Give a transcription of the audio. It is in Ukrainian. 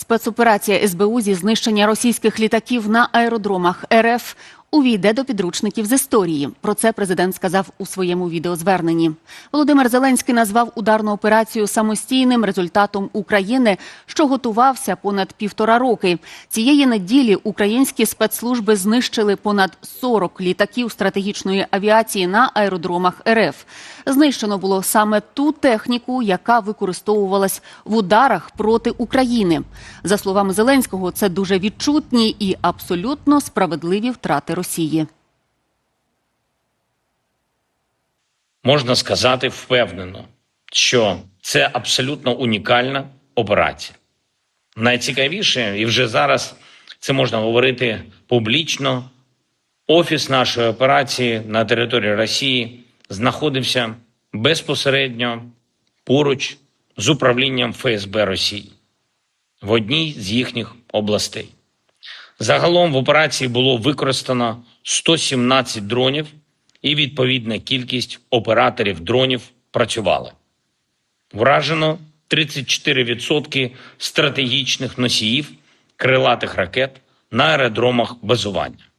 Спецоперація СБУ зі знищення російських літаків на аеродромах РФ увійде до підручників з історії. Про це президент сказав у своєму відеозверненні. Володимир Зеленський назвав ударну операцію самостійним результатом України, що готувався понад півтора роки. Цієї неділі українські спецслужби знищили понад 40 літаків стратегічної авіації на аеродромах РФ. Знищено було саме ту техніку, яка використовувалась в ударах проти України. За словами Зеленського, це дуже відчутні і абсолютно справедливі втрати Росії. можна сказати впевнено, що це абсолютно унікальна операція. Найцікавіше, і вже зараз це можна говорити публічно. Офіс нашої операції на території Росії знаходився безпосередньо поруч з управлінням ФСБ Росії в одній з їхніх областей. Загалом в операції було використано 117 дронів, і відповідна кількість операторів дронів працювали. Вражено 34% стратегічних носіїв крилатих ракет на аеродромах базування.